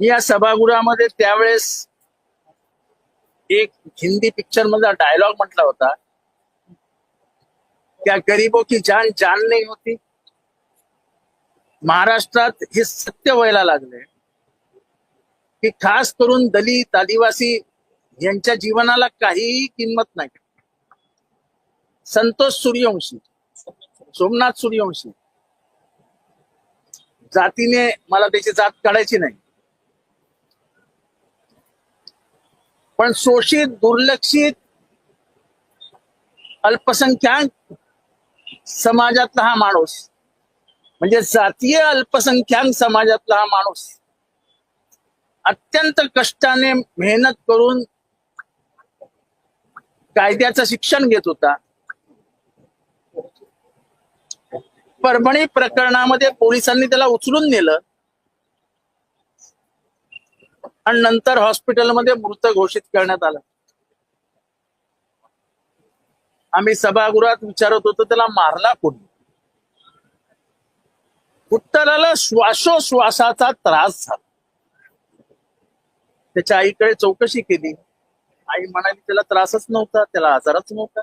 या सभागृहामध्ये त्यावेळेस एक हिंदी पिक्चर मधला डायलॉग म्हटला होता. त्या गरीबो की जान जान नाही होती. महाराष्ट्रात हे सत्य व्हायला लागले की खास करून दलित आदिवासी यांच्या जीवनाला काहीही किंमत नाही. संतोष सूर्यवंशी सोमनाथ सूर्यवंशी. जातीने मला त्याची जात काढायची नाही. पण शोषित दुर्लक्षित अल्पसंख्याक समाजातला हा माणूस. म्हणजे जातीय अल्पसंख्याक समाजातला हा माणूस. अत्यंत कष्टाने मेहनत करून कायद्याचं शिक्षण घेत होता. परभणी प्रकरणामध्ये पोलिसांनी त्याला उचलून नेलं. आणि नंतर हॉस्पिटलमध्ये मृत घोषित करण्यात आलं. आम्ही सभागृहात विचारत होतो त्याला मारला कोणी? उत्तराला श्वासोश्वासाचा त्रास झाला? त्याच्या आईकडे चौकशी केली. आई म्हणाली त्याला त्रासच नव्हता त्याला आजारच नव्हता.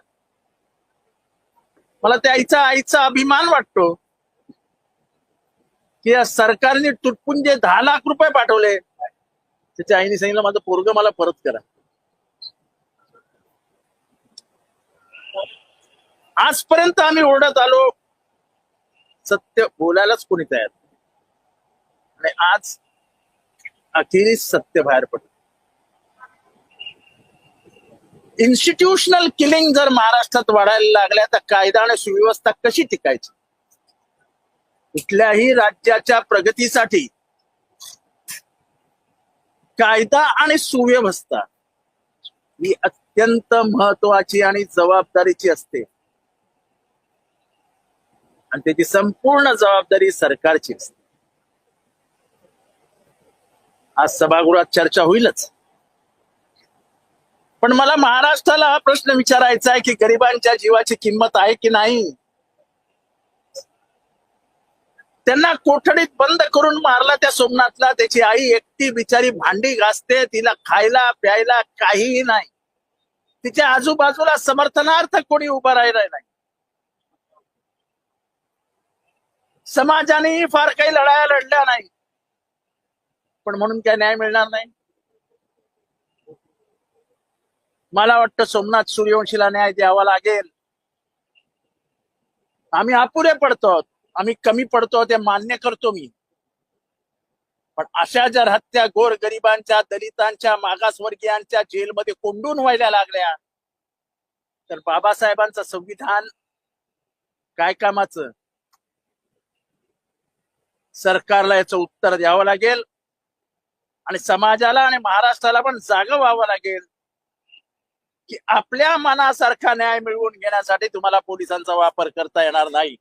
मला त्या आईचा आईचा अभिमान वाटतो की या सरकारने तुटपुंजे दहा लाख रुपये पाठवले. त्याच्या आईने सांगितलं माझं पोरग मला परत करा. आजपर्यंत आम्ही ओरडत आलो. सत्य बोलायलाच कोणी तयार आणि आज अखेरीस सत्य बाहेर पडलं. इन्स्टिट्यूशनल किलिंग जर महाराष्ट्रात वाढायला लागल्या तर कायदा आणि सुव्यवस्था कशी टिकायची? कुठल्याही राज्याच्या प्रगतीसाठी कायदा आणि सुव्यवस्था ही अत्यंत महत्वाची आणि जबाबदारीची असते. आणि त्याची संपूर्ण जबाबदारी सरकारची असते. आज सभागृहात चर्चा होईलच. पण मला महाराष्ट्राला हा प्रश्न विचारायचा आहे की गरिबांच्या जीवाची किंमत आहे की नाही? त्यांना कोठडीत बंद करून मारला त्या सोमनाथला. त्याची आई एकटी बिचारी भांडी घासते तिला खायला प्यायला काहीही नाही. तिच्या आजूबाजूला समर्थनार्थ कोणी उभं राहिलं नाही. समाजानेही फार काही लढाया लढल्या नाही. पण म्हणून काय न्याय मिळणार नाही? मला वाटतं सोमनाथ सूर्यवंशीला न्याय द्यावा लागेल. आम्ही अपुरे पडतो आम्ही कमी पडतो ते मान्य करतो मी. पण अशा जर हत्या गोर गरिबांच्या दलितांच्या मागासवर्गीयांच्या जेलमध्ये कोंडून व्हायला लागल्या तर बाबासाहेबांचं संविधान काय कामाचं? सरकारला याचं उत्तर द्यावं लागेल आणि समाजाला आणि महाराष्ट्राला पण जागं व्हावं लागेल की आपल्या मनासारखा न्याय मिळवून घेण्यासाठी तुम्हाला पोलिसांचा वापर करता येणार नाही.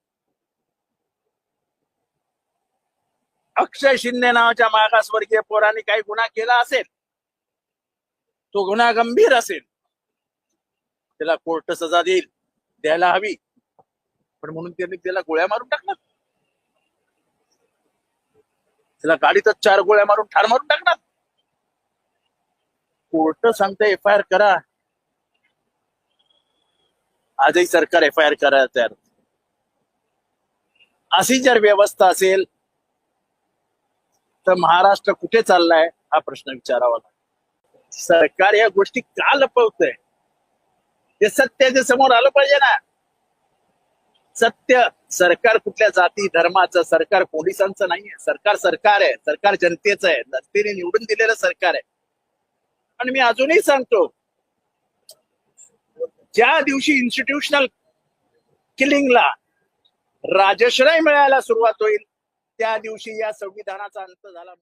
अक्षय शिंदे नावाच्या मागासवर्गीय पोरांनी काही गुन्हा केला असेल? तो गुन्हा गंभीर असेल. त्याला कोर्ट सजा देईल द्यायला हवी. पण म्हणून त्यांनी त्याला गोळ्या मारून टाकणार. त्याला गाडीतच चार गोळ्या मारून ठार मारून टाकणार. कोर्ट सांगते एफ आय आर करा. आजही सरकार एफ आय आर करायला तयार. अशी जर व्यवस्था असेल तर महाराष्ट्र कुठे चाललाय हा प्रश्न विचारावा सरकार या गोष्टी का लपवतंय? ते सत्याच्या समोर आलं पाहिजे ना. सत्य सरकार कुठल्या जाती धर्माचं सरकार पोलिसांचं नाहीये. सरकार सरकार आहे सरकार जनतेचं आहे. जनतेने निवडून दिलेलं सरकार आहे. आणि मी अजूनही सांगतो ज्या दिवशी इन्स्टिट्यूशनल किलिंगला राजश्रय मिळायला सुरुवात होईल त्या दिवशी या संविधानाचा अंत झाला